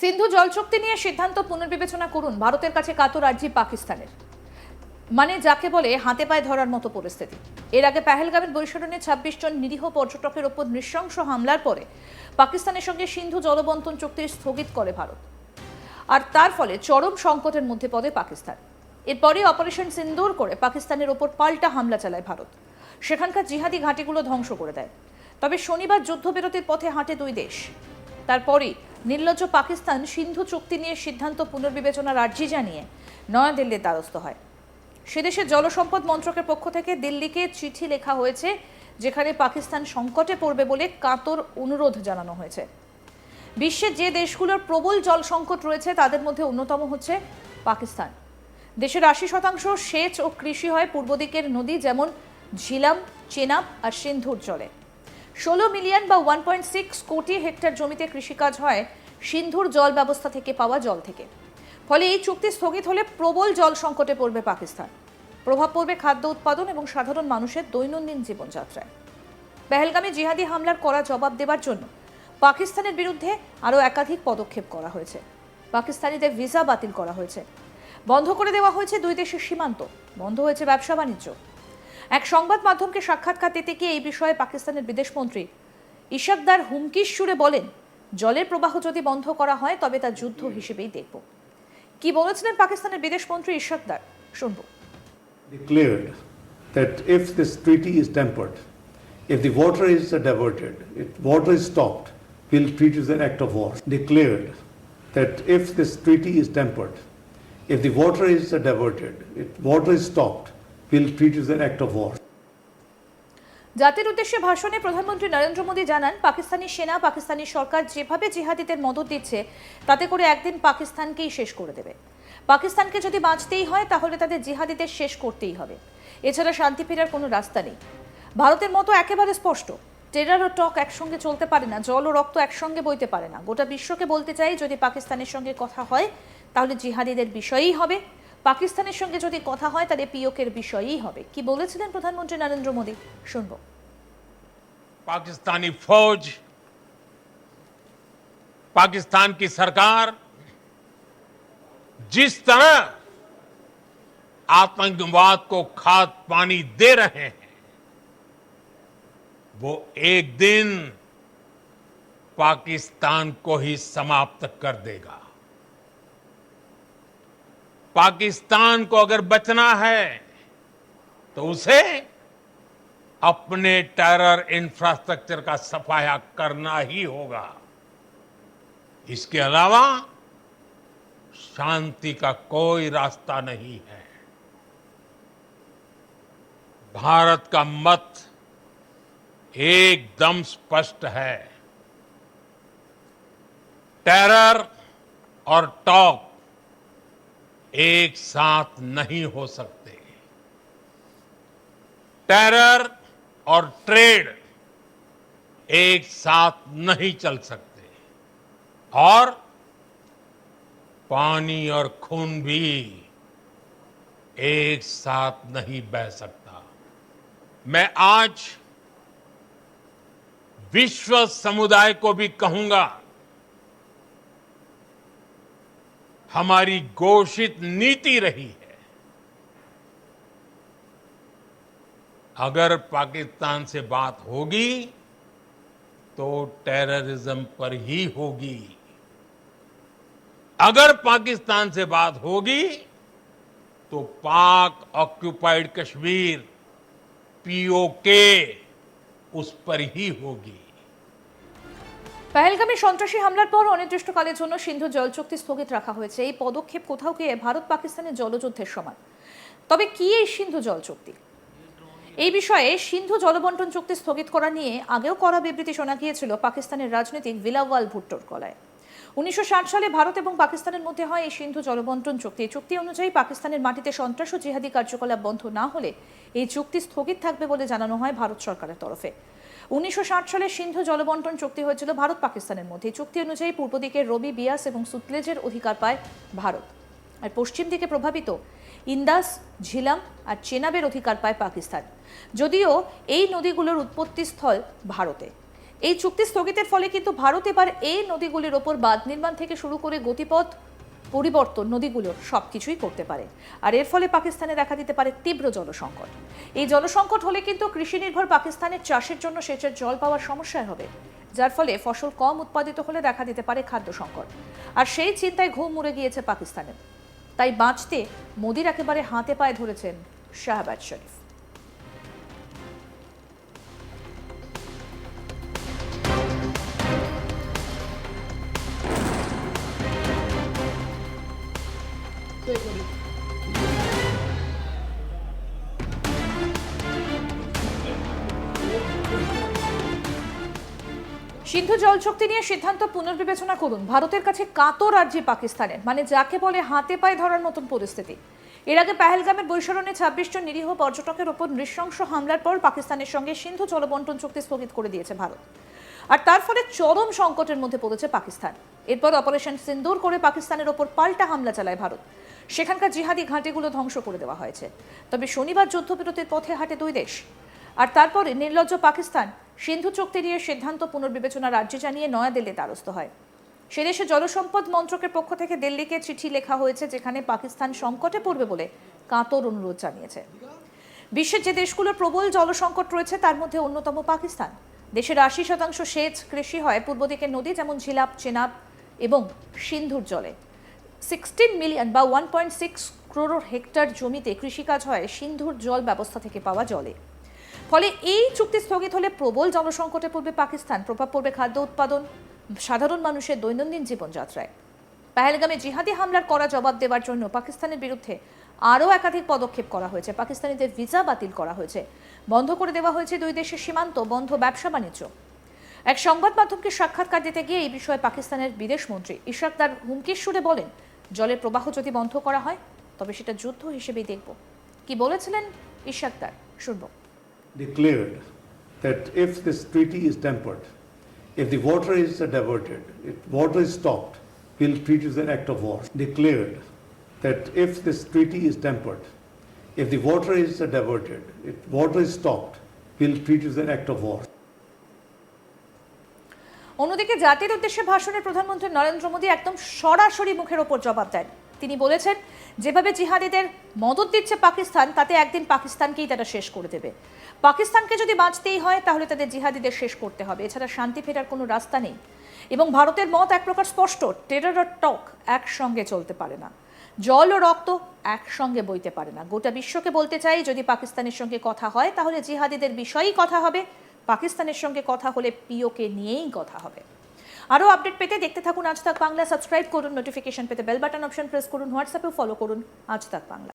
সিন্ধু জল চুক্তি নিয়ে সিদ্ধান্ত পুনর্বিবেচনা করুন ভারতের কাছে কাতর আর্জি পাকিস্তানের। মানে যাকে বলে হাতে পায়ে ধরার মতো পরিস্থিতি। এর আগে পেহেলগামের বৈশরণে ছাব্বিশ জন নিরীহ পর্যটকের ওপর নৃশংস হামলার পরে পাকিস্তানের সঙ্গে সিন্ধু জলবন্টন চুক্তি স্থগিত করে ভারত। আর তার ফলে চরম সংকটের মধ্যে পড়ে পাকিস্তান। এরপরে অপারেশন সিন্দুর করে পাকিস্তানের ওপর পাল্টা হামলা চালায় ভারত। সেখানকার জিহাদি ঘাঁটিগুলো ধ্বংস করে দেয়। তবে শনিবার যুদ্ধবিরতির পথে হাঁটে দুই দেশ। তারপরেই নির্লজ্জ পাকিস্তান সিন্ধু চুক্তি নিয়ে সিদ্ধান্ত পুনর্বিবেচনার আর্জি জানিয়ে নয়াদিল্লির দ্বারস্থ হয়। সেদেশের জলসম্পদ মন্ত্রকের পক্ষ থেকে দিল্লিকে চিঠি লেখা হয়েছে, যেখানে পাকিস্তান সংকটে পড়বে বলে কাতর অনুরোধ জানানো হয়েছে। বিশ্বের যে দেশগুলোর প্রবল জল সংকট রয়েছে, তাদের মধ্যে অন্যতম হচ্ছে পাকিস্তান। দেশের আশি শতাংশ সেচ ও কৃষি হয় পূর্ব দিকের নদী, যেমন ঝিলাম, চেনাব আর সিন্ধুর জলে। ষোলো মিলিয়ন বা ওয়ান পয়েন্ট সিক্স কোটি হেক্টর জমিতে কৃষিকাজ হয়, সিন্ধুর জল ব্যবস্থা থেকে পাওয়া জল থেকে। ফলে এই চুক্তি স্থগিত হলে প্রবল জল সংকটে পড়বে পাকিস্তান। প্রভাব পড়বে খাদ্য উৎপাদন এবং সাধারণ মানুষের দৈনন্দিন জীবনযাত্রায়। পেহেলগামে জিহাদি হামলার করা জবাব দেবার জন্য পাকিস্তানের বিরুদ্ধে আরও একাধিক পদক্ষেপ করা হয়েছে। পাকিস্তানিদের ভিসা বাতিল করা হয়েছে। বন্ধ করে দেওয়া হয়েছে দুই দেশের সীমান্ত। বন্ধ হয়েছে ব্যবসা বাণিজ্য এক সংবাদ মাধ্যমকে সাক্ষাৎকার দিতে গিয়ে এই বিষয়ে পাকিস্তানের বিদেশমন্ত্রী ইশাকদার হুমকির সুরে বলেন জলের প্রবাহ যদি বন্ধ করা হয় তবে তা যুদ্ধ হিসেবেই দেখব কি বলেছিলেন পাকিস্তানের বিদেশমন্ত্রী ইশাকদার শুনব declared that if this treaty is tempered, if the water is diverted, if water is stopped, we'll treat it as an act of war. Declared that if this treaty is tempered, if the water is diverted, if water is stopped, we'll treat as an act of war. জাতির উদ্দেশ্যে ভাষণে প্রধানমন্ত্রী নরেন্দ্র মোদী জানান, পাকিস্তানি সেনা, পাকিস্তানি সরকার যেভাবে জিহাদিদের মদত দিচ্ছে, তাতে করে একদিন পাকিস্তানকেই শেষ করে দেবে। পাকিস্তানকে যদি বাঁচতেই হয়, তাহলে তাদের জিহাদিদের শেষ করতেই হবে। এছাড়া শান্তি ফেরার কোনো রাস্তা নেই। ভারতের মতো একেবারে স্পষ্ট টেরার ও টক একসঙ্গে চলতে পারে না, জল ও রক্ত একসঙ্গে বইতে পারে না। গোটা বিশ্বকে বলতে চাই, যদি পাকিস্তানের সঙ্গে কথা হয়, তাহলে জিহাদিদের বিষয়েই হবে। পাকিস্তানের সঙ্গে যদি কথা হয় তাহলে পিওকের বিষয়ই হবে কি বলেছিলেন প্রধানমন্ত্রী নরেন্দ্র মোদী শুনবো पाकिस्तानी फौज पाकिस्तान की सरकार जिस तरह आतंकवाद को खाद पानी दे रहे हैं वो एक दिन पाकिस्तान को ही समाप्त कर देगा पाकिस्तान को अगर बचना है तो उसे अपने टेरर इंफ्रास्ट्रक्चर का सफाया करना ही होगा। इसके अलावा, शांति का कोई रास्ता नहीं है। भारत का मत एकदम स्पष्ट है। टेरर और टॉक एक साथ नहीं हो सकते। टेरर और ट्रेड एक साथ नहीं चल सकते। और पानी और खून भी एक साथ नहीं बह सकता। मैं आज विश्व समुदाय को भी कहूँगा हमारी घोषित नीति रही है। अगर पाकिस्तान से बात होगी तो टेररिज्म पर ही होगी। अगर पाकिस्तान से बात होगी तो पाक ऑक्युपाइड कश्मीर पीओके उस पर ही होगी। পেহেলগামে সন্ত্রাসী হামলার পর অনির্দিষ্টকালের জন্য সিন্ধু জল চুক্তি স্থগিত রাখা হয়েছে। এই পদক্ষেপ কোথাও গিয়ে ভারত পাকিস্তানের জলযুদ্ধের সমান? তবে কি এই সিন্ধু জল চুক্তি এই বিষয়ে সিন্ধু জলবন্টন চুক্তি স্থগিত করা নিয়ে আগেও করা বিবৃতি শোনা গিয়েছিল পাকিস্তানের রাজনীতিক বিলাওয়াল ভুট্টোর গলায়। উনিশশো সালে ভারত এবং পাকিস্তানের মধ্যে হয় এই সিন্ধু জলবন্টন চুক্তি। চুক্তি অনুযায়ী পাকিস্তানের মাটিতে সন্ত্রাস ও জিহাদি কার্যকলাপ বন্ধ না হলে এই চুক্তি স্থগিত থাকবে বলে জানানো হয় ভারত সরকারের তরফে। উনিশশো সালে সিন্ধু জলবন্টন চুক্তি হয়েছিল ভারত পাকিস্তানের মধ্যে। চুক্তি অনুযায়ী পূর্ব দিকে রবি বিয়াস এবং সুতলেজের অধিকার পায় ভারত। আর পশ্চিম দিকে প্রভাবিত ইন্দাস, ঝিলাম আর চেনাবের অধিকার পায় পাকিস্তান। যদিও এই নদীগুলোর উৎপত্তিস্থল ভারতে। এই চুক্তি স্থগিতের ফলে কিন্তু ভারত এবার এই নদীগুলির ওপর বাঁধ নির্মাণ থেকে শুরু করে গতিপথ পরিবর্তন নদীগুলোর সবকিছুই করতে পারে। আর এর ফলে পাকিস্তানে দেখা দিতে পারে তীব্র জলসংকট এই জলসংকট হলে কিন্তু কৃষি নির্ভর পাকিস্তানের চাষের জন্য সেচের জল পাওয়ার সমস্যায় হবে, যার ফলে ফসল কম উৎপাদিত হলে দেখা দিতে পারে খাদ্য সংকট। আর সেই চিন্তায় ঘুম মুড়ে গিয়েছে পাকিস্তানে। তাই বাঁচতে মোদির একেবারে হাতে পায়ে ধরেছেন শাহবাজ শরীফ। সিন্ধু জল চুক্তি নিয়ে সিদ্ধান্ত পুনর্বিবেচনা করুন। ভারতের কাছে কাতর রাজ্যে পাকিস্তানের মানে যাকে বলে হাতে পায়ে ধরার মতন পরিস্থিতি। এর আগে পেহেলগামের বৈশরণে ছাব্বিশ জন নিরীহ পর্যটকের ওপর নৃশংস হামলার পর পাকিস্তানের সঙ্গে সিন্ধু জলবন্টন চুক্তি স্থগিত করে দিয়েছে ভারত। আর তার ফলে চরম সংকটের মধ্যে পড়েছে পাকিস্তান। এরপর অপারেশন সিন্দুর করে পাকিস্তানের ওপর পাল্টা হামলা চালায় ভারত। সেখানকার জিহাদি ঘাঁটিগুলো ধ্বংস করে দেওয়া হয়েছে। তবে শনিবার যুদ্ধবিরতির পথে হাঁটে দুই দেশ। আর তারপরে নির্লজ্জ পাকিস্তান সিন্ধু চুক্তি নিয়ে সিদ্ধান্ত পুনর্বিবেচনা রাজ্যে জানিয়ে নয়াদিল্লি দ্বারস্থ হয়। সে দেশে জলসম্পদ মন্ত্রকের পক্ষ থেকে দিল্লিকে চিঠি লেখা হয়েছে, যেখানে পাকিস্তান সংকটে পড়বে বলে কাতর অনুরোধ জানিয়েছে। বিশ্বের যে দেশগুলোর প্রবল জলসংকট রয়েছে, তার মধ্যে অন্যতম পাকিস্তান। দেশের আশি শতাংশ সেচ কৃষি হয় পূর্ব দিকের নদী যেমন ঝিলাপ, চেনাব এবং সিন্ধুর জলে। সিক্সটিন মিলিয়ন বা one point six crore hectare জমিতে কৃষিকাজ হয় সিন্ধুর জল ব্যবস্থা থেকে পাওয়া জলে। ফলে এই চুক্তি স্থগিত হলে প্রবল জনসংকটে পড়বে পাকিস্তান প্রভাব পড়বে খাদ্য উৎপাদন, সাধারণ মানুষের দৈনন্দিন জীবনযাত্রায়। পেহেলগামে জিহাদি হামলার করা জবাব দেওয়ার জন্য পাকিস্তানের বিরুদ্ধে আরও একাধিক পদক্ষেপ করা হয়েছে। পাকিস্তানিদের ভিসা বাতিল করা হয়েছে। বন্ধ করে দেওয়া হয়েছে দুই দেশের সীমান্ত, বন্ধ ব্যবসা বাণিজ্য এক সংবাদ মাধ্যমকে সাক্ষাৎকার দিতে গিয়ে এই বিষয়ে পাকিস্তানের বিদেশমন্ত্রী ইশাকদার হুমকির সুরে বলেন, জলের প্রবাহ যদি বন্ধ করা হয়, তবে সেটা যুদ্ধ হিসেবেই দেখব। কি বলেছিলেন ইশাকদার শুনব। Declared that if this treaty is tampered if the water is diverted if water is stopped will treat is an act of war declared that if this treaty is tampered if the water is diverted if water is stopped will treat is an act of war অন্যদিকে জাতির উদ্দেশ্যে ভাষণে প্রধানমন্ত্রী নরেন্দ্র মোদী একদম সরাসরি মুখের ওপর জবাব দেন। তিনি বলেছেন, যেভাবে জিহাদিদের মদত দিচ্ছে পাকিস্তান, তাতে একদিন পাকিস্তানকেই তারা শেষ করে দেবে। পাকিস্তানকে যদি বাঁচতেই হয়, তাহলে তাদের জিহাদিদের শেষ করতে হবে। এছাড়া শান্তি ফেরার কোনো রাস্তা নেই। এবং ভারতের মত এক প্রকার স্পষ্ট টেরর টক একসঙ্গে চলতে পারে না। জল ও রক্ত একসঙ্গে বইতে পারে না। গোটা বিশ্বকে বলতে চাই, যদি পাকিস্তানের সঙ্গে কথা হয়, তাহলে জিহাদিদের বিষয়েই কথা হবে। পাকিস্তানের সঙ্গে কথা হলে পিওকে নিয়েই কথা হবে। আরও আপডেট পেতে দেখতে থাকুন আজ তাক বাংলা, সাবস্ক্রাইব করুন, নোটিফিকেশন পেতে বেল বাটন অপশন প্রেস করুন, হোয়াটসঅ্যাপেও ফলো করুন আজ তাক বাংলা।